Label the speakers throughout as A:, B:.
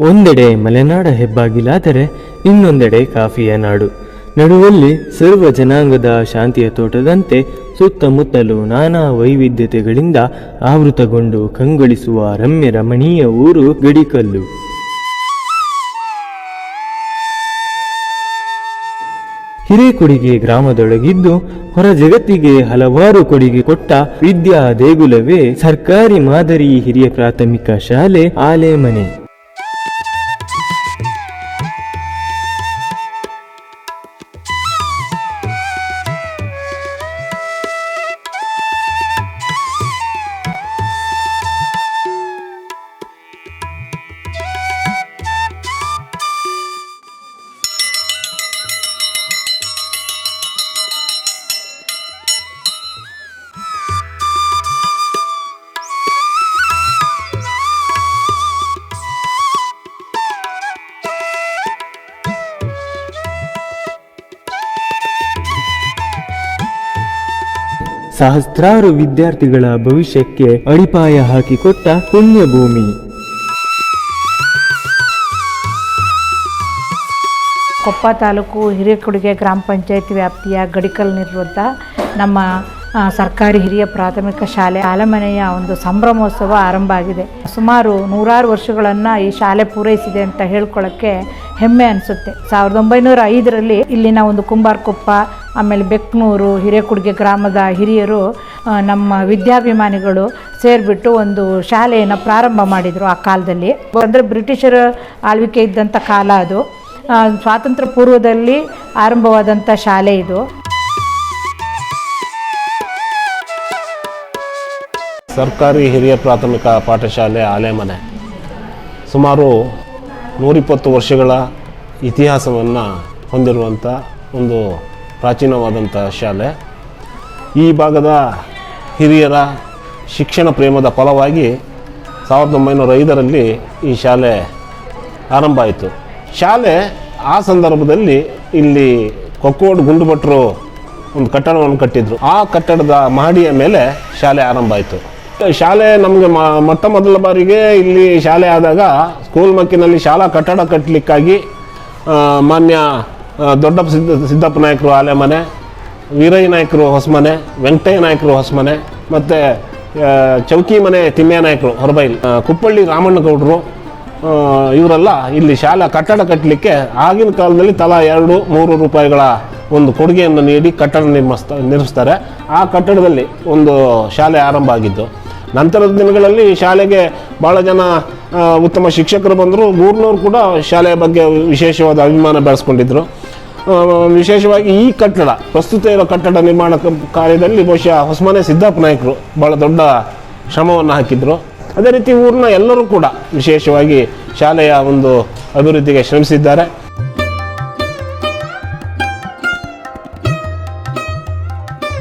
A: ಒಂದೆಡೆ ಮಲೆನಾಡ ಹೆಬ್ಬಾಗಿಲಾದರೆ ಇನ್ನೊಂದೆಡೆ ಕಾಫಿಯ ನಾಡು. ನಡುವಲ್ಲಿ ಸರ್ವ ಜನಾಂಗದ ಶಾಂತಿಯ ತೋಟದಂತೆ ಸುತ್ತಮುತ್ತಲು ನಾನಾ ವೈವಿಧ್ಯತೆಗಳಿಂದ ಆವೃತಗೊಂಡು ಕಂಗೊಳಿಸುವ ರಮ್ಯ ರಮಣೀಯ ಊರು ಗಡಿಕಲ್ಲು. ಹಿರೇಕೊಡಿಗೆ ಗ್ರಾಮದೊಳಗಿದ್ದು ಹೊರ ಜಗತ್ತಿಗೆ ಹಲವಾರು ಕೊಡುಗೆ ಕೊಟ್ಟ ವಿದ್ಯಾ ದೇಗುಲವೇ ಸರ್ಕಾರಿ ಮಾದರಿ ಹಿರಿಯ ಪ್ರಾಥಮಿಕ ಶಾಲೆ ಆಲೆಮನೆ. ಸಹಸ್ರಾರು ವಿದ್ಯಾರ್ಥಿಗಳ ಭವಿಷ್ಯಕ್ಕೆ ಅಡಿಪಾಯ ಹಾಕಿಕೊಟ್ಟ ಪುಣ್ಯಭೂಮಿ.
B: ಕೊಪ್ಪ ತಾಲೂಕು ಹಿರೇಕೊಡುಗೆ ಗ್ರಾಮ ಪಂಚಾಯತ್ ವ್ಯಾಪ್ತಿಯ ಗಡಿಕಲ್ನಿರುವಂಥ ನಮ್ಮ ಸರ್ಕಾರಿ ಹಿರಿಯ ಪ್ರಾಥಮಿಕ ಶಾಲೆ ಆಲಮನೆಯ ಒಂದು ಸಂಭ್ರಮೋತ್ಸವ ಆರಂಭ ಆಗಿದೆ. ಸುಮಾರು ನೂರಾರು ವರ್ಷಗಳನ್ನು ಈ ಶಾಲೆ ಪೂರೈಸಿದೆ ಅಂತ ಹೇಳ್ಕೊಳ್ಳೋಕ್ಕೆ ಹೆಮ್ಮೆ ಅನಿಸುತ್ತೆ. ಸಾವಿರದ ಒಂಬೈನೂರ ಐದರಲ್ಲಿ ಇಲ್ಲಿನ ಒಂದು ಕುಂಬಾರ್ಕೊಪ್ಪ, ಆಮೇಲೆ ಬೆಕ್ನೂರು, ಹಿರೇಕುಡ್ಗೆ ಗ್ರಾಮದ ಹಿರಿಯರು ನಮ್ಮ ವಿದ್ಯಾಭಿಮಾನಿಗಳು ಸೇರಿಬಿಟ್ಟು ಒಂದು ಶಾಲೆಯನ್ನು ಪ್ರಾರಂಭ ಮಾಡಿದರು ಆ ಕಾಲದಲ್ಲಿ. ಅಂದರೆ ಬ್ರಿಟಿಷರ ಆಳ್ವಿಕೆ ಇದ್ದಂಥ ಕಾಲ ಅದು. ಸ್ವಾತಂತ್ರ್ಯ ಪೂರ್ವದಲ್ಲಿ ಆರಂಭವಾದಂಥ ಶಾಲೆ ಇದು.
C: ಸರ್ಕಾರಿ ಹಿರಿಯ ಪ್ರಾಥಮಿಕ ಪಾಠಶಾಲೆ ಆಲೆಮನೆ. ಸುಮಾರು ನೂರಿಪ್ಪತ್ತು ವರ್ಷಗಳ ಇತಿಹಾಸವನ್ನು ಹೊಂದಿರುವಂಥ ಒಂದು ಪ್ರಾಚೀನವಾದಂಥ ಶಾಲೆ. ಈ ಭಾಗದ ಹಿರಿಯರ ಶಿಕ್ಷಣ ಪ್ರೇಮದ ಫಲವಾಗಿ ಸಾವಿರದ ಒಂಬೈನೂರ ಐದರಲ್ಲಿ ಈ ಶಾಲೆ ಆರಂಭ ಆಯಿತು. ಶಾಲೆ ಆ ಸಂದರ್ಭದಲ್ಲಿ ಇಲ್ಲಿ ಕೊಕ್ಕೋಡು ಗುಂಡುಭಟ್ರು ಒಂದು ಕಟ್ಟಡವನ್ನು ಕಟ್ಟಿದ್ರು. ಆ ಕಟ್ಟಡದ ಮಹಡಿಯ ಮೇಲೆ ಶಾಲೆ ಆರಂಭ ಆಯಿತು. ಶಾಲೆ ನಮಗೆ ಮೊಟ್ಟ ಮೊದಲ ಬಾರಿಗೆ ಇಲ್ಲಿ ಶಾಲೆ ಆದಾಗ ಸ್ಕೂಲ್ ಮಕ್ಕಿನಲ್ಲಿ ಶಾಲಾ ಕಟ್ಟಡ ಕಟ್ಟಲಿಕ್ಕಾಗಿ ಮಾನ್ಯ ದೊಡ್ಡ ಸಿದ್ದ ಸಿದ್ದಪ್ಪ ನಾಯಕರು ಆಲೆಮನೆ ವೀರಯ್ಯ ನಾಯಕರು ಹೊಸಮನೆ ವೆಂಕಟಯ್ಯ ನಾಯಕರು ಹೊಸಮನೆ ಮತ್ತು ಚೌಕಿ ಮನೆ ತಿಮ್ಮಯ್ಯ ನಾಯಕರು ಹೊರಬೈಲ್ ಕುಪ್ಪಳ್ಳಿ ರಾಮಣ್ಣಗೌಡರು ಇವರೆಲ್ಲ ಇಲ್ಲಿ ಶಾಲಾ ಕಟ್ಟಡ ಕಟ್ಟಲಿಕ್ಕೆ ಆಗಿನ ಕಾಲದಲ್ಲಿ ತಲಾ ಎರಡು, ಮೂರು ರೂಪಾಯಿಗಳ ಒಂದು ಕೊಡುಗೆಯನ್ನು ನೀಡಿ ಕಟ್ಟಡ ನಿರ್ಮಿಸ್ತಾ ನಿರ್ಮಿಸ್ತಾರೆ. ಆ ಕಟ್ಟಡದಲ್ಲಿ ಒಂದು ಶಾಲೆ ಆರಂಭ ಆಗಿದ್ದು. ನಂತರದ ದಿನಗಳಲ್ಲಿ ಶಾಲೆಗೆ ಭಾಳ ಜನ ಉತ್ತಮ ಶಿಕ್ಷಕರು ಬಂದರು. ಗೂರ್ನವರು ಕೂಡ ಶಾಲೆಯ ಬಗ್ಗೆ ವಿಶೇಷವಾದ ಅಭಿಮಾನ ಬೆಳೆಸ್ಕೊಂಡಿದ್ದರು ವಿಶೇಷವಾಗಿ ಈ ಕಟ್ಟಡ, ಪ್ರಸ್ತುತ ಇರೋ ಕಟ್ಟಡ ನಿರ್ಮಾಣ ಕಾರ್ಯದಲ್ಲಿ ಬಹುಶಃ ಹೊಸಮನೆ ಸಿದ್ದಪ್ಪ ನಾಯಕರು ಭಾಳ ದೊಡ್ಡ ಶ್ರಮವನ್ನು ಹಾಕಿದ್ರು. ಅದೇ ರೀತಿ ಊರಿನ ಎಲ್ಲರೂ ಕೂಡ ವಿಶೇಷವಾಗಿ ಶಾಲೆಯ ಒಂದು ಅಭಿವೃದ್ಧಿಗೆ ಶ್ರಮಿಸಿದ್ದಾರೆ.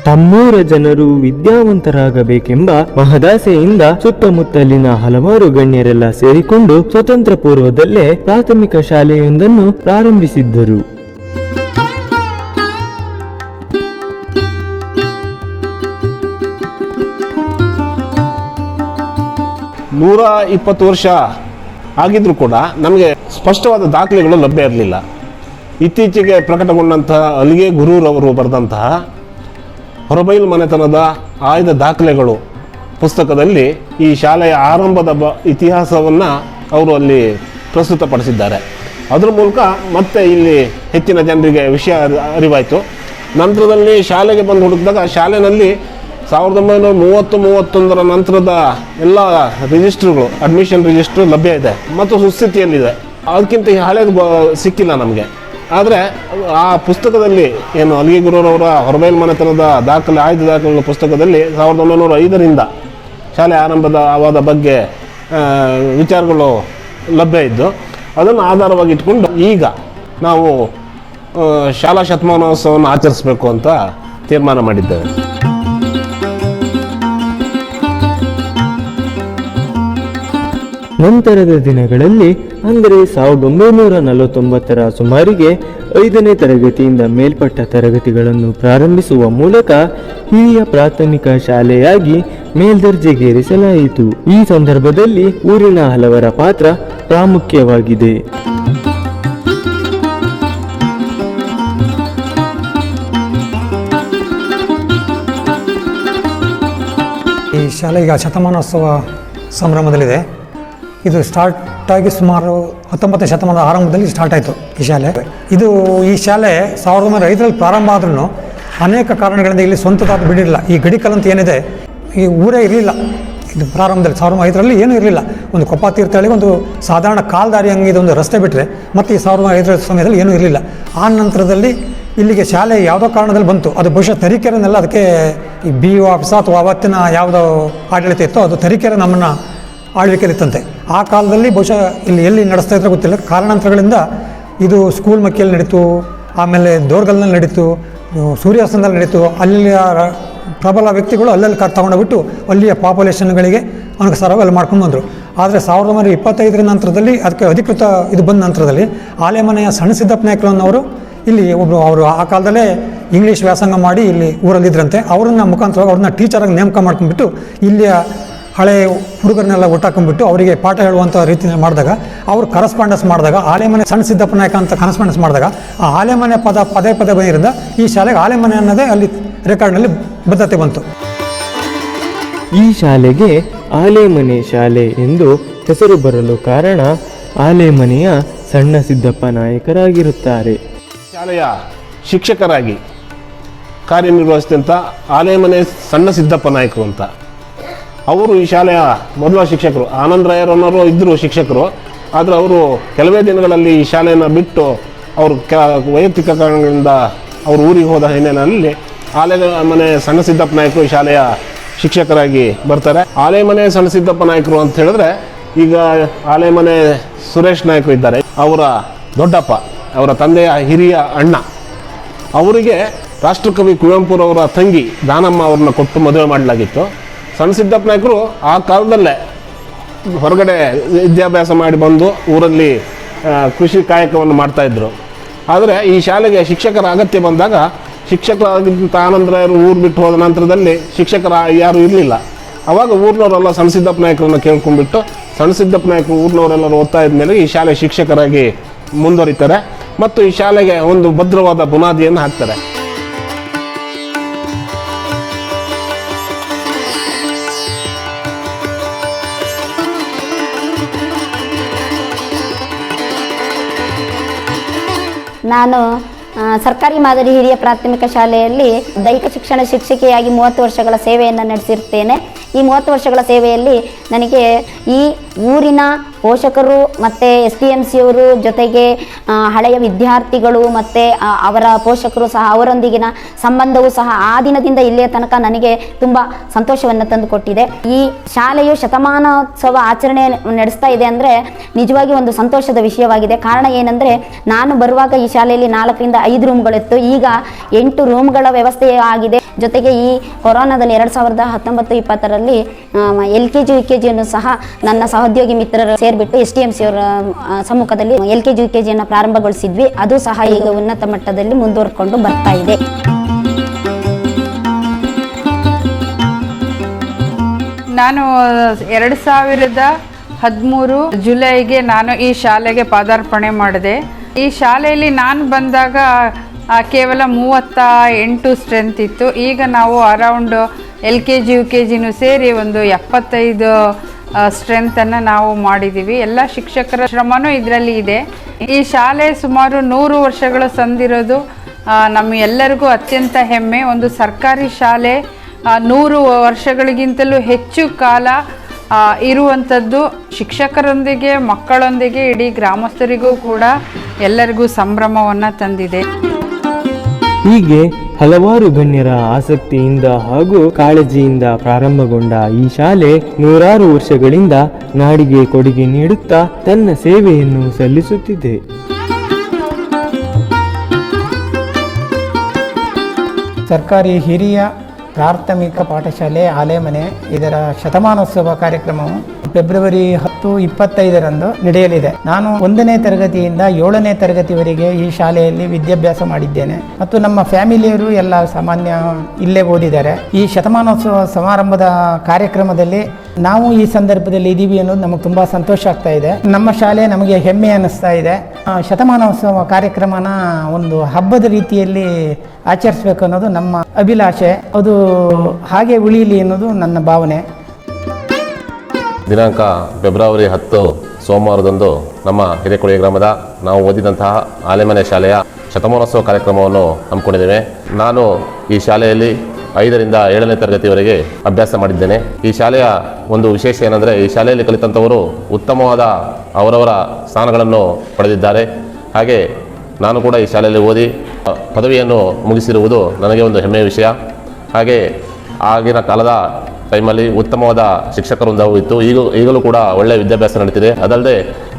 A: ತಮ್ಮೂರ ಜನರು ವಿದ್ಯಾವಂತರಾಗಬೇಕೆಂಬ ಮಹದಾಸೆಯಿಂದ ಸುತ್ತಮುತ್ತಲಿನ ಹಲವಾರು ಗಣ್ಯರೆಲ್ಲ ಸೇರಿಕೊಂಡು ಸ್ವತಂತ್ರ ಪೂರ್ವದಲ್ಲೇ ಪ್ರಾಥಮಿಕ ಶಾಲೆಯೊಂದನ್ನು ಪ್ರಾರಂಭಿಸಿದ್ದರು.
C: ನೂರ ಇಪ್ಪತ್ತು ವರ್ಷ ಆಗಿದ್ರೂ ಕೂಡ ನಮಗೆ ಸ್ಪಷ್ಟವಾದ ದಾಖಲೆಗಳು ಲಭ್ಯ ಇರಲಿಲ್ಲ. ಇತ್ತೀಚೆಗೆ ಪ್ರಕಟಗೊಂಡಂತಹ ಅಲ್ಲಿಗೆ ಗುರುರವರು ಬರೆದಂತಹ ಹೊರಬೈಲು ಮನೆತನದ ಆಯ್ದ ದಾಖಲೆಗಳು. ಪುಸ್ತಕದಲ್ಲಿ ಈ ಶಾಲೆಯ ಆರಂಭದ ಬ, ಇತಿಹಾಸವನ್ನು ಅವರು ಅಲ್ಲಿ ಪ್ರಸ್ತುತಪಡಿಸಿದ್ದಾರೆ. ಅದರ ಮೂಲಕ ಮತ್ತೆ ಇಲ್ಲಿ ಹೆಚ್ಚಿನ ಜನರಿಗೆ ವಿಷಯ ಅರಿ- ಅರಿವಾಯಿತು. ನಂತರದಲ್ಲಿ ಶಾಲೆಗೆ ಬಂದು ಹುಡುಕಿದಾಗ ಶಾಲೆಯಲ್ಲಿ ಸಾವಿರದ ಒಂಬೈನೂರ ಮೂವತ್ತು, ಮೂವತ್ತೊಂದರ ನಂತರದ ಎಲ್ಲ ರಿಜಿಸ್ಟ್ರುಗಳು, ಅಡ್ಮಿಷನ್ ರಿಜಿಸ್ಟ್ರು ಲಭ್ಯ ಇದೆ. ಮತ್ತು ಸುಸ್ಥಿತಿಯಲ್ಲಿದೆ. ಅದಕ್ಕಿಂತ ಹಳೇದು ಸಿಕ್ಕಿಲ್ಲ ನಮಗೆ. ಆದರೆ ಆ ಪುಸ್ತಕದಲ್ಲಿ ಏನು ಅಲ್ಲಿಗೆ ಗುರುರವರ ಹೊರಬೈಲ್ ಮನೆತನದ ದಾಖಲೆ, ಆಯ್ದ ದಾಖಲೆಗಳ ಪುಸ್ತಕದಲ್ಲಿ ಸಾವಿರದ ಒಂಬೈನೂರ ಐದರಿಂದ ಶಾಲೆ ಆರಂಭದ ಆವಾದ ಬಗ್ಗೆ ವಿಚಾರಗಳು ಲಭ್ಯ ಇದ್ದು, ಅದನ್ನು ಆಧಾರವಾಗಿ ಇಟ್ಕೊಂಡು ಈಗ ನಾವು ಶಾಲಾ ಶತಮಾನೋತ್ಸವವನ್ನು ಆಚರಿಸಬೇಕು ಅಂತ ತೀರ್ಮಾನ ಮಾಡಿದ್ದೇವೆ.
A: ನಂತರದ ದಿನಗಳಲ್ಲಿ, ಅಂದರೆ ಸಾವಿರದ ಒಂಬೈನೂರ ನಲವತ್ತೊಂಬತ್ತರ ಸುಮಾರಿಗೆ ಐದನೇ ತರಗತಿಯಿಂದ ಮೇಲ್ಪಟ್ಟ ತರಗತಿಗಳನ್ನು ಪ್ರಾರಂಭಿಸುವ ಮೂಲಕ ಹಿರಿಯ ಪ್ರಾಥಮಿಕ ಶಾಲೆಯಾಗಿ ಮೇಲ್ದರ್ಜೆಗೇರಿಸಲಾಯಿತು. ಈ ಸಂದರ್ಭದಲ್ಲಿ ಊರಿನ ಹಲವರ ಪಾತ್ರ ಪ್ರಾಮುಖ್ಯವಾಗಿದೆ.
D: ಈ ಶಾಲೆ ಈಗ ಶತಮಾನೋತ್ಸವ ಸಂಭ್ರಮದಲ್ಲಿದೆ. ಇದು ಸ್ಟಾರ್ಟ್ ಆಗಿ ಸುಮಾರು ಹತ್ತೊಂಬತ್ತನೇ ಶತಮಾನದ ಆರಂಭದಲ್ಲಿ ಸ್ಟಾರ್ಟ್ ಆಯಿತು ಈ ಶಾಲೆ. ಇದು ಈ ಶಾಲೆ ಸಾವಿರದ ಒಂಬೈನೂರ ಐದರಲ್ಲಿ ಪ್ರಾರಂಭ ಆದ್ರೂ ಅನೇಕ ಕಾರಣಗಳಿಂದ ಇಲ್ಲಿ ಸ್ವಂತದಾದ ಬಿಡಿರಲಿಲ್ಲ. ಈ ಗಡಿಕಲ್ ಅಂತ ಏನಿದೆ? ಈ ಊರೇ ಇರಲಿಲ್ಲ. ಇದು ಪ್ರಾರಂಭದಲ್ಲಿ ಸಾವಿರದ ಐದರಲ್ಲಿ ಏನೂ ಇರಲಿಲ್ಲ. ಒಂದು ಕೊಪ್ಪ ತೀರ್ಥಹಳ್ಳಿಗೆ ಒಂದು ಸಾಧಾರಣ ಕಾಲ್ದಾರಿ ಹಂಗೆ ಒಂದು ರಸ್ತೆ ಬಿಟ್ಟರೆ ಮತ್ತು ಈ ಸಾವಿರದ ಐದರ ಸಮಯದಲ್ಲಿ ಏನೂ ಇರಲಿಲ್ಲ. ಆ ನಂತರದಲ್ಲಿ ಇಲ್ಲಿಗೆ ಶಾಲೆ ಯಾವುದೋ ಕಾರಣದಲ್ಲಿ ಬಂತು. ಅದು ಬಹುಶಃ ತರೀಕೆರೆನೆಲ್ಲ ಅದಕ್ಕೆ ಈ ಬಿ ಯು ಆಫೀಸ ಅಥವಾ ಅವತ್ತಿನ ಯಾವುದೋ ಆಡಳಿತ ಇತ್ತೋ ಅದು ತರೀಕೆರೆ ನಮ್ಮನ್ನು ಆಳ್ವಿಕೆಯಲ್ಲಿತ್ತಂತೆ. ಆ ಕಾಲದಲ್ಲಿ ಬಹುಶಃ ಇಲ್ಲಿ ಎಲ್ಲಿ ನಡೆಸ್ತಾ ಇದ್ರೆ ಗೊತ್ತಿಲ್ಲ. ಕಾರಣಾಂತರಗಳಿಂದ ಇದು ಸ್ಕೂಲ್ ಮಕ್ಕಿಯಲ್ಲಿ ನಡೀತು, ಆಮೇಲೆ ದೋರ್ಗಲ್ನಲ್ಲಿ ನಡೀತು ಸೂರ್ಯಾಸ್ತನದಲ್ಲಿ ನಡೀತು, ಅಲ್ಲಿಯ ಪ್ರಬಲ ವ್ಯಕ್ತಿಗಳು ಅಲ್ಲಲ್ಲಿ ಕರ್ ತಗೊಂಡೋಗ್ಬಿಟ್ಟು ಅಲ್ಲಿಯ ಪಾಪ್ಯುಲೇಷನ್ಗಳಿಗೆ ಅನುಸಾರವಾಗಿ ಅಲ್ಲಿ ಮಾಡ್ಕೊಂಡು ಬಂದರು. ಆದರೆ ಸಾವಿರದ ಒಂಬೈನೂರ ಇಪ್ಪತ್ತೈದರ ನಂತರದಲ್ಲಿ, ಅದಕ್ಕೆ ಅಧಿಕೃತ ಇದು ಬಂದ ನಂತರದಲ್ಲಿ ಆಲೆಮನೆಯ ಸಣ್ಣ ಸಿದ್ದಪ್ಪ ನಾಯ್ಕರು ಇಲ್ಲಿ ಒಬ್ಬರು ಅವರು ಆ ಕಾಲದಲ್ಲೇ ಇಂಗ್ಲೀಷ್ ವ್ಯಾಸಂಗ ಮಾಡಿ ಇಲ್ಲಿ ಊರಲ್ಲಿದ್ದರಂತೆ ಅವ್ರನ್ನ ಮುಖಾಂತರವಾಗಿ ಅವ್ರನ್ನ ಟೀಚರಾಗಿ ನೇಮಕ ಮಾಡ್ಕೊಂಡ್ಬಿಟ್ಟು ಇಲ್ಲಿಯ ಹಳೆ ಹುಡುಗರನ್ನೆಲ್ಲ ಒಟ್ಟಾಕೊಂಡ್ಬಿಟ್ಟು ಅವರಿಗೆ ಪಾಠ ಹೇಳುವಂಥ ರೀತಿಯಲ್ಲಿ ಮಾಡಿದಾಗ ಅವರು ಕರೆಸ್ಪಾಂಡೆನ್ಸ್ ಮಾಡಿದಾಗ ಆಲೆಮನೆ ಸಣ್ಣ ಸಿದ್ದಪ್ಪ ನಾಯಕ ಅಂತ ಕರೆಸ್ಪಾಂಡೆನ್ಸ್ ಮಾಡಿದಾಗ ಆ ಆಲೆಮನೆ ಪದ ಪದೇ ಪದೇ ಬಂದಿರಿಂದ ಈ ಶಾಲೆಗೆ ಆಲೆಮನೆ ಅನ್ನೋದೇ ಅಲ್ಲಿ ರೆಕಾರ್ಡ್ನಲ್ಲಿ ಬದ್ಧತೆ ಬಂತು.
A: ಈ ಶಾಲೆಗೆ ಆಲೆಮನೆ ಶಾಲೆ ಎಂದು ಹೆಸರು ಬರಲು ಕಾರಣ ಆಲೆಮನೆಯ ಸಣ್ಣ ಸಿದ್ದಪ್ಪ ನಾಯಕರಾಗಿರುತ್ತಾರೆ.
C: ಶಾಲೆಯ ಶಿಕ್ಷಕರಾಗಿ ಕಾರ್ಯನಿರ್ವಹಿಸಿದಂಥ ಆಲೆಮನೆ ಸಣ್ಣ ಸಿದ್ದಪ್ಪ ನಾಯಕರು ಅಂತ. ಅವರು ಈ ಶಾಲೆಯ ಮೊದಲ ಶಿಕ್ಷಕರು. ಆನಂದರಾಯರ್ ಅನ್ನೋರು ಇದ್ದರು ಶಿಕ್ಷಕರು. ಆದರೆ ಅವರು ಕೆಲವೇ ದಿನಗಳಲ್ಲಿ ಈ ಶಾಲೆಯನ್ನು ಬಿಟ್ಟು ಅವರು ಕ, ವೈಯಕ್ತಿಕ ಕಾರಣಗಳಿಂದ ಅವರು ಊರಿಗೆ ಹೋದ ಹಿನ್ನೆಲೆಯಲ್ಲಿ ಆಲೆ ಮನೆ ಸಣ್ಣ ಸಿದ್ದಪ್ಪ ನಾಯಕರು ಈ ಶಾಲೆಯ ಶಿಕ್ಷಕರಾಗಿ ಬರ್ತಾರೆ. ಆಲೆಮನೆ ಸಣ್ಣ ಸಿದ್ದಪ್ಪ ನಾಯಕರು ಅಂತ ಹೇಳಿದ್ರೆ ಈಗ ಆಲೆಮನೆ ಸುರೇಶ್ ನಾಯಕರು ಇದ್ದಾರೆ. ಅವರ ದೊಡ್ಡಪ್ಪ, ಅವರ ತಂದೆಯ ಹಿರಿಯ ಅಣ್ಣ. ಅವರಿಗೆ ರಾಷ್ಟ್ರಕವಿ ಕುವೆಂಪುರವರ ತಂಗಿ ದಾನಮ್ಮ ಅವ್ರನ್ನ ಕೊಟ್ಟು ಮದುವೆ ಮಾಡಲಾಗಿತ್ತು. ಸಣ್ಣ ಸಿದ್ದಪ್ಪ ನಾಯಕರು ಆ ಕಾಲದಲ್ಲೇ ಹೊರಗಡೆ ವಿದ್ಯಾಭ್ಯಾಸ ಮಾಡಿ ಬಂದು ಊರಲ್ಲಿ ಕೃಷಿ ಕಾಯಕವನ್ನು ಮಾಡ್ತಾಯಿದ್ರು ಆದರೆ ಈ ಶಾಲೆಗೆ ಶಿಕ್ಷಕರ ಅಗತ್ಯ ಬಂದಾಗ ಶಿಕ್ಷಕರಾಗಿದ್ದಂಥ ಆನಂದರಾಯರು ಊರು ಬಿಟ್ಟು ಹೋದ ನಂತರದಲ್ಲಿ ಶಿಕ್ಷಕರ ಯಾರು ಇರಲಿಲ್ಲ. ಆವಾಗ ಊರಿನವರೆಲ್ಲ ಸಣ್ಣ ಸಿದ್ದಪ್ಪ ನಾಯಕರನ್ನ ಕೇಳ್ಕೊಂಡ್ಬಿಟ್ಟು ಸಣ್ಣ ಸಿದ್ದಪ್ಪ ನಾಯಕರು ಊರಿನವರೆಲ್ಲರೂ ಓದ್ತಾ ಇದ್ಮೇಲೆ ಈ ಶಾಲೆ ಶಿಕ್ಷಕರಾಗಿ ಮುಂದುವರಿತಾರೆ ಮತ್ತು ಈ ಶಾಲೆಗೆ ಒಂದು ಭದ್ರವಾದ ಬುನಾದಿಯನ್ನು ಹಾಕ್ತಾರೆ.
E: ನಾನು ಸರ್ಕಾರಿ ಮಾದರಿ ಹಿರಿಯ ಪ್ರಾಥಮಿಕ ಶಾಲೆಯಲ್ಲಿ ದೈಹಿಕ ಶಿಕ್ಷಣ ಶಿಕ್ಷಕಿಯಾಗಿ ಮೂವತ್ತು ವರ್ಷಗಳ ಸೇವೆಯನ್ನು ನಡೆಸಿರ್ತೇನೆ. ಈ ಮೂವತ್ತು ವರ್ಷಗಳ ಸೇವೆಯಲ್ಲಿ ನನಗೆ ಈ ಊರಿನ ಪೋಷಕರು ಮತ್ತು ಎಸ್ ಡಿ ಎಂ ಸಿಯವರು ಜೊತೆಗೆ ಹಳೆಯ ವಿದ್ಯಾರ್ಥಿಗಳು ಮತ್ತು ಅವರ ಪೋಷಕರು ಸಹ ಅವರೊಂದಿಗಿನ ಸಂಬಂಧವು ಸಹ ಆ ದಿನದಿಂದ ಇಲ್ಲಿಯ ತನಕ ನನಗೆ ತುಂಬ ಸಂತೋಷವನ್ನು ತಂದುಕೊಟ್ಟಿದೆ. ಈ ಶಾಲೆಯು ಶತಮಾನೋತ್ಸವ ಆಚರಣೆ ನಡೆಸ್ತಾ ಇದೆ ಅಂದರೆ ನಿಜವಾಗಿ ಒಂದು ಸಂತೋಷದ ವಿಷಯವಾಗಿದೆ. ಕಾರಣ ಏನಂದರೆ, ನಾನು ಬರುವಾಗ ಈ ಶಾಲೆಯಲ್ಲಿ ನಾಲ್ಕರಿಂದ ಐದು ರೂಮ್ಗಳಿತ್ತು ಈಗ ಎಂಟು ರೂಮ್ಗಳ ವ್ಯವಸ್ಥೆ ಆಗಿದೆ ಜೊತೆಗೆ ಈ ಕೊರೋನಾದಲ್ಲಿ ಎರಡು ಸಾವಿರದ ಹತ್ತೊಂಬತ್ತು ಇಪ್ಪತ್ತರಲ್ಲಿ L K G, U K ಜಿಯನ್ನು ಸಹ ನನ್ನ ಸಹೋದ್ಯೋಗಿ ಮಿತ್ರರು ಸೇರಿಬಿಟ್ಟು ಎಸ್ ಟಿ ಎಂ ಸಿಯವರ ಸಮ್ಮುಖದಲ್ಲಿ L K G, U K ಜಿಯನ್ನು ಪ್ರಾರಂಭಗೊಳಿಸಿದ್ವಿ. ಅದು ಸಹ ಈಗ ಉನ್ನತ ಮಟ್ಟದಲ್ಲಿ ಮುಂದುವರ್ಕೊಂಡು ಬರ್ತಾ ಇದೆ.
F: ನಾನು, ಎರಡು ಸಾವಿರದ ಹದಿಮೂರು ಜುಲೈಗೆ ನಾನು ಈ ಶಾಲೆಗೆ ಪಾದಾರ್ಪಣೆ ಮಾಡಿದೆ. ಈ ಶಾಲೆಯಲ್ಲಿ ನಾನು ಬಂದಾಗ ಕೇವಲ ಮೂವತ್ತ ಎಂಟು ಸ್ಟ್ರೆಂತ್ ಇತ್ತು. ಈಗ ನಾವು around L K G, U K ಜಿನೂ ಸೇರಿ ಒಂದು ಎಪ್ಪತ್ತೈದು ಸ್ಟ್ರೆಂತನ್ನು ನಾವು ಮಾಡಿದ್ದೀವಿ ಎಲ್ಲ ಶಿಕ್ಷಕರ ಶ್ರಮನೂ ಇದರಲ್ಲಿ ಇದೆ. ಈ ಶಾಲೆ ಸುಮಾರು ನೂರು ವರ್ಷಗಳು ಸಂದಿರೋದು ನಮ್ಮ ಎಲ್ಲರಿಗೂ ಅತ್ಯಂತ ಹೆಮ್ಮೆ. ಒಂದು ಸರ್ಕಾರಿ ಶಾಲೆ ನೂರು ವರ್ಷಗಳಿಗಿಂತಲೂ ಹೆಚ್ಚು ಕಾಲ ಇರುವಂಥದ್ದು ಶಿಕ್ಷಕರೊಂದಿಗೆ, ಮಕ್ಕಳೊಂದಿಗೆ, ಇಡೀ ಗ್ರಾಮಸ್ಥರಿಗೂ ಕೂಡ ಎಲ್ಲರಿಗೂ ಸಂಭ್ರಮವನ್ನು ತಂದಿದೆ.
A: ಹೀಗೆ ಹಲವಾರು ಗಣ್ಯರ ಆಸಕ್ತಿಯಿಂದ ಹಾಗೂ ಕಾಳಜಿಯಿಂದ ಪ್ರಾರಂಭಗೊಂಡ ಈ ಶಾಲೆ ನೂರಾರು ವರ್ಷಗಳಿಂದ ನಾಡಿಗೆ ಕೊಡುಗೆ ನೀಡುತ್ತಾ ತನ್ನ ಸೇವೆಯನ್ನು ಸಲ್ಲಿಸುತ್ತಿದೆ.
G: ಸರ್ಕಾರಿ ಹಿರಿಯ ಪ್ರಾಥಮಿಕ ಪಾಠಶಾಲೆ, ಆಲೆಮನೆ, ಇದರ ಶತಮಾನೋತ್ಸವ ಕಾರ್ಯಕ್ರಮವು ಫೆಬ್ರವರಿ ಹತ್ತು ಇಪ್ಪತ್ತೈದರಂದು ನಡೆಯಲಿದೆ. ನಾನು ಒಂದನೇ ತರಗತಿಯಿಂದ ಏಳನೇ ತರಗತಿವರೆಗೆ ಈ ಶಾಲೆಯಲ್ಲಿ ವಿದ್ಯಾಭ್ಯಾಸ ಮಾಡಿದ್ದೇನೆ. ಮತ್ತು ನಮ್ಮ ಫ್ಯಾಮಿಲಿಯರು ಎಲ್ಲ ಸಾಮಾನ್ಯ ಇಲ್ಲೇ ಓದಿದ್ದಾರೆ. ಈ ಶತಮಾನೋತ್ಸವ ಸಮಾರಂಭದ ಕಾರ್ಯಕ್ರಮದಲ್ಲಿ ನಾವು ಈ ಸಂದರ್ಭದಲ್ಲಿ ಇದ್ದೀವಿ ಅನ್ನೋದು ನಮಗೆ ತುಂಬ ಸಂತೋಷ ಆಗ್ತಾ ಇದೆ. ನಮ್ಮ ಶಾಲೆ ನಮಗೆ ಹೆಮ್ಮೆ ಅನ್ನಿಸ್ತಾ ಇದೆ. ಶತಮಾನೋತ್ಸವ ಕಾರ್ಯಕ್ರಮನ ಒಂದು ಹಬ್ಬದ ರೀತಿಯಲ್ಲಿ ಆಚರಿಸಬೇಕು ಅನ್ನೋದು ನಮ್ಮ ಅಭಿಲಾಷೆ. ಅದು ಹಾಗೆ ಉಳಿಯಲಿ ಅನ್ನೋದು ನನ್ನ ಭಾವನೆ.
H: ದಿನಾಂಕ ಫೆಬ್ರವರಿ ಹತ್ತು, ಸೋಮವಾರದಂದು ನಮ್ಮ ಹಿರೇಕೊಳಿ ಗ್ರಾಮದ ನಾವು ಓದಿದಂತಹ ಆಲೆಮನೆ ಶಾಲೆಯ ಶತಮಾನೋತ್ಸವ ಕಾರ್ಯಕ್ರಮವನ್ನು ಹಮ್ಮಿಕೊಂಡಿದ್ದೇವೆ. ನಾನು ಈ ಶಾಲೆಯಲ್ಲಿ ಐದರಿಂದ ಏಳನೇ ತರಗತಿವರೆಗೆ ಅಭ್ಯಾಸ ಮಾಡಿದ್ದೇನೆ. ಈ ಶಾಲೆಯ ಒಂದು ವಿಶೇಷ ಏನಂದರೆ, ಈ ಶಾಲೆಯಲ್ಲಿ ಕಲಿತಂಥವರು ಉತ್ತಮವಾದ ಅವರವರ ಸ್ಥಾನಗಳನ್ನು ಪಡೆದಿದ್ದಾರೆ. ಹಾಗೆ ನಾನು ಕೂಡ ಈ ಶಾಲೆಯಲ್ಲಿ ಓದಿ ಪದವಿಯನ್ನು ಮುಗಿಸಿರುವುದು ನನಗೆ ಒಂದು ಹೆಮ್ಮೆಯ ವಿಷಯ. ಹಾಗೆ ಆಗಿನ ಕಾಲದ ಟೈಮಲ್ಲಿ ಉತ್ತಮವಾದ ಶಿಕ್ಷಕರು ಇತ್ತು. ಈಗ ಈಗಲೂ ಕೂಡ ಒಳ್ಳೆಯ ವಿದ್ಯಾಭ್ಯಾಸ ನಡೀತಿದೆ. ಅದಲ್ಲದೆ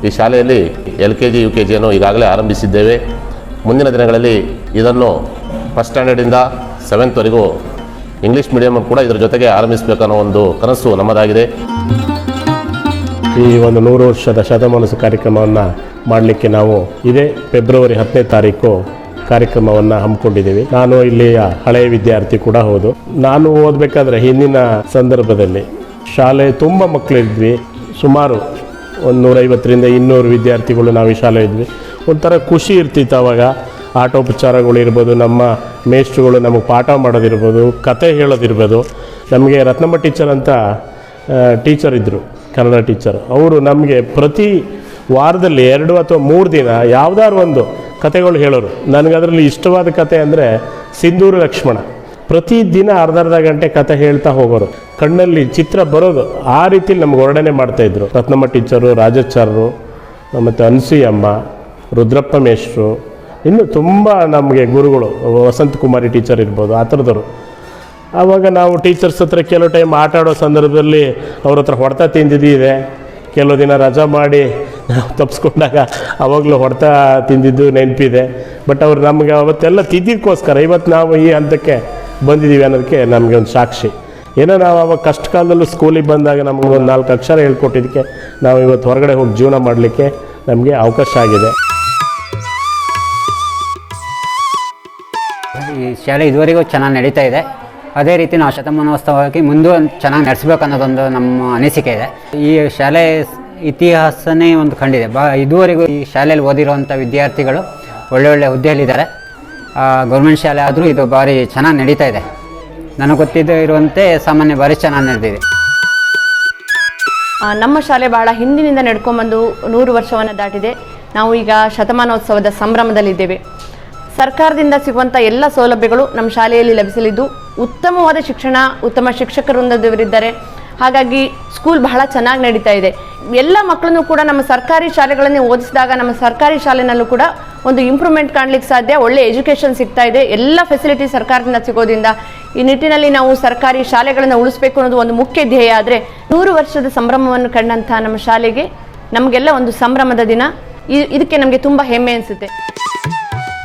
H: ಈ ಶಾಲೆಯಲ್ಲಿ L K G, U K ಜಿಯನ್ನು ಈಗಾಗಲೇ ಆರಂಭಿಸಿದ್ದೇವೆ. ಮುಂದಿನ ದಿನಗಳಲ್ಲಿ ಇದನ್ನು ಫಸ್ಟ್ ಸ್ಟ್ಯಾಂಡರ್ಡಿಂದ ಸೆವೆಂತ್ವರೆಗೂ ಇಂಗ್ಲೀಷ್ ಮೀಡಿಯಮ್ ಕೂಡ ಇದರ ಜೊತೆಗೆ ಆರಂಭಿಸಬೇಕನ್ನೋ ಒಂದು ಕನಸು ನಮ್ಮದಾಗಿದೆ.
I: ಈ ಒಂದು ನೂರು ವರ್ಷದ ಶತಮಾನಸ ಕಾರ್ಯಕ್ರಮವನ್ನು ಮಾಡಲಿಕ್ಕೆ ನಾವು ಇದೇ ಫೆಬ್ರವರಿ ಹತ್ತನೇ ತಾರೀಕು ಕಾರ್ಯಕ್ರಮವನ್ನು ಹಮ್ಮಿಕೊಂಡಿದ್ದೀವಿ. ನಾನು ಇಲ್ಲಿಯ ಹಳೆಯ ವಿದ್ಯಾರ್ಥಿ ಕೂಡ ಹೌದು. ನಾನು ಓದಬೇಕಾದ್ರೆ ಹಿಂದಿನ ಸಂದರ್ಭದಲ್ಲಿ ಶಾಲೆ ತುಂಬ ಮಕ್ಕಳಿದ್ವಿ. ಸುಮಾರು ಒಂದು ನೂರೈವತ್ತರಿಂದ ಇನ್ನೂರು ವಿದ್ಯಾರ್ಥಿಗಳು ನಾವು ಈ ಶಾಲೆ ಇದ್ವಿ ಒಂಥರ ಖುಷಿ ಇರ್ತಿತ್ತು ಅವಾಗ. ಆಟೋಪಚಾರಗಳು ಇರ್ಬೋದು ನಮ್ಮ ಮೇಷ್ಟ್ರುಗಳು ನಮಗೆ ಪಾಠ ಮಾಡೋದಿರ್ಬೋದು, ಕತೆ ಹೇಳೋದಿರ್ಬೋದು. ನಮಗೆ ರತ್ನಮ್ಮ ಟೀಚರ್ ಅಂತ ಟೀಚರ್ ಇದ್ದರು ಕನ್ನಡ ಟೀಚರ್ ಅವರು ನಮಗೆ ಪ್ರತಿ ವಾರದಲ್ಲಿ ಎರಡು ಅಥವಾ ಮೂರು ದಿನ ಯಾವುದಾದ್ರು ಒಂದು ಕತೆಗಳು ಹೇಳೋರು. ನನಗೆ ಅದರಲ್ಲಿ ಇಷ್ಟವಾದ ಕತೆ ಅಂದರೆ ಸಿಂಧೂರು ಲಕ್ಷ್ಮಣ. ಪ್ರತಿ ದಿನ ಅರ್ಧ ಅರ್ಧ ಗಂಟೆ ಕತೆ ಹೇಳ್ತಾ ಹೋಗೋರು. ಕಣ್ಣಲ್ಲಿ ಚಿತ್ರ ಬರೋದು. ಆ ರೀತಿಲಿ ನಮ್ಗೆ ವರ್ಣನೆ ಮಾಡ್ತಾಯಿದ್ರು ರತ್ನಮ್ಮ ಟೀಚರು ರಾಜಾಚಾರ್ಯರು ಮತ್ತು ಅನ್ಸೂಯಮ್ಮ, ರುದ್ರಪ್ಪ ಮೇಷ್ಟ್ರು ಇನ್ನು ತುಂಬ ನಮಗೆ ಗುರುಗಳು, ವಸಂತ ಕುಮಾರಿ ಟೀಚರ್ ಇರ್ಬೋದು, ಆ ಥರದವರು. ಆವಾಗ ನಾವು ಟೀಚರ್ಸ್ ಹತ್ರ ಕೆಲವು ಟೈಮ್ ಆಟ ಆಡೋ ಸಂದರ್ಭದಲ್ಲಿ ಅವ್ರ ಹತ್ರ ಹೊಡೆತ ತಿಂದಿದ್ದಿದೆ ಕೆಲವು ದಿನ ರಜಾ ಮಾಡಿ ನಾವು ತಪ್ಪಿಸ್ಕೊಂಡಾಗ ಅವಾಗಲೂ ಹೊಡೆತ ತಿಂದಿದ್ದು ನೆನಪಿದೆ. ಬಟ್ ಅವ್ರು ನಮಗೆ ಅವತ್ತೆಲ್ಲ ತಿದ್ದಿದ್ದಕ್ಕೋಸ್ಕರ ಇವತ್ತು ನಾವು ಈ ಹಂತಕ್ಕೆ ಬಂದಿದ್ದೀವಿ ಅನ್ನೋದಕ್ಕೆ ನಮಗೆ ಒಂದು ಸಾಕ್ಷಿ. ಏನೋ ನಾವು ಅವಾಗ ಕಷ್ಟ ಕಾಲದಲ್ಲೂ ಸ್ಕೂಲಿಗೆ ಬಂದಾಗ ನಮಗೆ ಒಂದು ನಾಲ್ಕು ಅಕ್ಷರ ಹೇಳ್ಕೊಟ್ಟಿದ್ದಕ್ಕೆ ನಾವು ಇವತ್ತು ಹೊರಗಡೆ ಹೋಗಿ ಜೀವನ ಮಾಡಲಿಕ್ಕೆ ನಮಗೆ ಅವಕಾಶ ಆಗಿದೆ.
J: ಶಾಲೆ ಇದುವರೆಗೂ ಚೆನ್ನಾಗಿ ನಡೀತಾ ಇದೆ. ಅದೇ ರೀತಿ ನಾವು ಶತಮಾನೋತ್ಸವವಾಗಿ ಮುಂದೆ ಚೆನ್ನಾಗಿ ನಡೆಸಬೇಕು ಅನ್ನೋದೊಂದು ನಮ್ಮ ಅನಿಸಿಕೆ ಇದೆ. ಈ ಶಾಲೆ ಇತಿಹಾಸನೇ ಒಂದು ಕಂಡಿದೆ ಬಾ, ಇದುವರೆಗೂ ಈ ಶಾಲೆಯಲ್ಲಿ ಓದಿರುವಂಥ ವಿದ್ಯಾರ್ಥಿಗಳು ಒಳ್ಳೆ ಒಳ್ಳೆ ಹುದ್ದೆಯಲ್ಲಿದ್ದಾರೆ. ಗೌರ್ಮೆಂಟ್ ಶಾಲೆ ಆದರೂ ಇದು ಭಾರಿ ಚೆನ್ನಾಗಿ ನಡೀತಾ ಇದೆ. ನನಗೆ ಗೊತ್ತಿದ್ದು ಇರುವಂತೆ ಸಾಮಾನ್ಯ ಭಾರಿ ಚೆನ್ನಾಗಿ ನಡೆದಿದೆ.
K: ನಮ್ಮ ಶಾಲೆ ಬಹಳ ಹಿಂದಿನಿಂದ ನಡ್ಕೊಂಬಂದು ನೂರು ವರ್ಷವನ್ನು ದಾಟಿದೆ. ನಾವು ಈಗ ಶತಮಾನೋತ್ಸವದ ಸಂಭ್ರಮದಲ್ಲಿದ್ದೇವೆ. ಸರ್ಕಾರದಿಂದ ಸಿಗುವಂಥ ಎಲ್ಲ ಸೌಲಭ್ಯಗಳು ನಮ್ಮ ಶಾಲೆಯಲ್ಲಿ ಲಭಿಸಲಿದ್ದು ಉತ್ತಮವಾದ ಶಿಕ್ಷಣ, ಉತ್ತಮ ಶಿಕ್ಷಕ ವೃಂದದವರಿದ್ದಾರೆ ಹಾಗಾಗಿ ಸ್ಕೂಲ್ ಬಹಳ ಚೆನ್ನಾಗಿ ನಡೀತಾ ಇದೆ. ಎಲ್ಲ ಮಕ್ಕಳನ್ನು ಕೂಡ ನಮ್ಮ ಸರ್ಕಾರಿ ಶಾಲೆಗಳನ್ನೇ ಓದಿಸಿದಾಗ ನಮ್ಮ ಸರ್ಕಾರಿ ಶಾಲೆನಲ್ಲೂ ಕೂಡ ಒಂದು ಇಂಪ್ರೂವ್ಮೆಂಟ್ ಕಾಣಲಿಕ್ಕೆ ಸಾಧ್ಯ, ಒಳ್ಳೆ ಎಜುಕೇಷನ್ ಸಿಗ್ತಾ ಇದೆ. ಎಲ್ಲ ಫೆಸಿಲಿಟಿ ಸರ್ಕಾರದಿಂದ ಸಿಗೋದ್ರಿಂದ ಈ ನಿಟ್ಟಿನಲ್ಲಿ ನಾವು ಸರ್ಕಾರಿ ಶಾಲೆಗಳನ್ನು ಉಳಿಸ್ಬೇಕು ಅನ್ನೋದು ಒಂದು ಮುಖ್ಯ ಧ್ಯೇಯ ಆದರೆ ನೂರು ವರ್ಷದ ಸಂಭ್ರಮವನ್ನು ಕಂಡಂತಹ ನಮ್ಮ ಶಾಲೆಗೆ ನಮಗೆಲ್ಲ ಒಂದು ಸಂಭ್ರಮದ ದಿನ. ಇದಕ್ಕೆ ನಮಗೆ ತುಂಬ ಹೆಮ್ಮೆ ಅನಿಸುತ್ತೆ.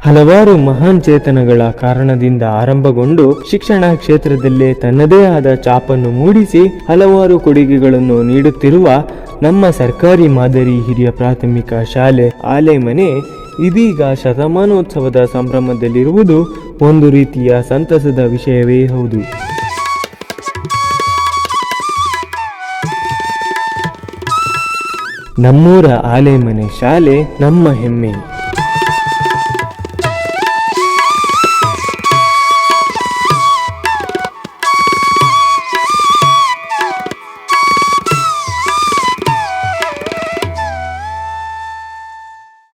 A: ಹಲವಾರು ಮಹಾನ್ ಚೇತನಗಳ ಕಾರಣದಿಂದ ಆರಂಭಗೊಂಡು ಶಿಕ್ಷಣ ಕ್ಷೇತ್ರದಲ್ಲೇ ತನ್ನದೇ ಆದ ಚಾಪನ್ನು ಮೂಡಿಸಿ ಹಲವಾರು ಕೊಡುಗೆಗಳನ್ನು ನೀಡುತ್ತಿರುವ ನಮ್ಮ ಸರ್ಕಾರಿ ಮಾದರಿ ಹಿರಿಯ ಪ್ರಾಥಮಿಕ ಶಾಲೆ ಆಲೆಮನೆ ಇದೀಗ ಶತಮಾನೋತ್ಸವದ ಸಂಭ್ರಮದಲ್ಲಿರುವುದು ಒಂದು ರೀತಿಯ ಸಂತಸದ ವಿಷಯವೇ ಹೌದು. ನಮ್ಮೂರ ಆಲೆಮನೆ ಶಾಲೆ ನಮ್ಮ ಹೆಮ್ಮೆ.